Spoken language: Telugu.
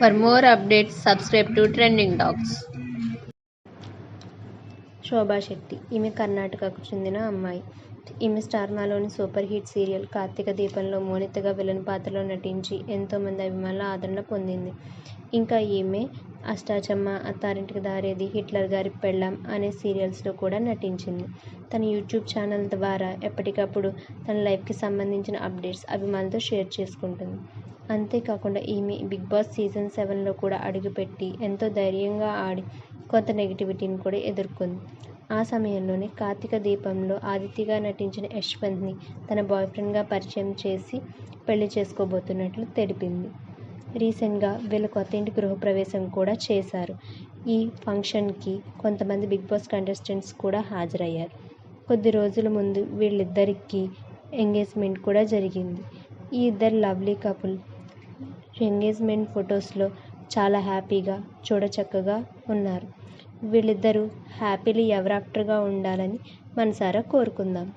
For more updates, subscribe to Trending Talks. శోభా శెట్టి ఈమె కర్ణాటకకు చెందిన అమ్మాయి. ఈమె స్టార్మాలోని సూపర్ హిట్ సీరియల్ కార్తీక దీపంలో మోనితగా విలన్ పాత్రలో నటించి ఎంతోమంది అభిమానుల ఆదరణ పొందింది. ఇంకా ఈమె అష్టాచమ్మ అత్తారింటికి దారేది హిట్లర్ గారి పెళ్ళాం అనే సీరియల్స్లో కూడా నటించింది. తన యూట్యూబ్ ఛానల్ ద్వారా ఎప్పటికప్పుడు తన లైఫ్కి సంబంధించిన అప్డేట్స్ అభిమానులతో షేర్ చేసుకుంటుంది. అంతేకాకుండా ఈమె బిగ్ బాస్ సీజన్ సెవెన్లో కూడా అడుగుపెట్టి ఎంతో ధైర్యంగా ఆడి కొంత నెగిటివిటీని కూడా ఎదుర్కొంది. ఆ సమయంలోనే కార్తీక దీపంలో ఆదిత్యగా నటించిన యశ్వంత్ని తన బాయ్ ఫ్రెండ్గా పరిచయం చేసి పెళ్ళి చేసుకోబోతున్నట్లు తెలిపింది. రీసెంట్గా వీళ్ళ కొత్త ఇంటి గృహప్రవేశం కూడా చేశారు. ఈ ఫంక్షన్కి కొంతమంది బిగ్ బాస్ కంటెస్టెంట్స్ కూడా హాజరయ్యారు. కొద్ది రోజుల ముందు వీళ్ళిద్దరికీ ఎంగేజ్మెంట్ కూడా జరిగింది. ఈ ఇద్దరు లవ్లీ కపుల్ ఎంగేజ్మెంట్ ఫొటోస్లో చాలా హ్యాపీగా చూడచక్కగా ఉన్నారు. వీళ్ళిద్దరూ హ్యాపీలీ ఎవర్ ఆఫ్టర్గా ఉండాలని మనసారా కోరుకుందాం.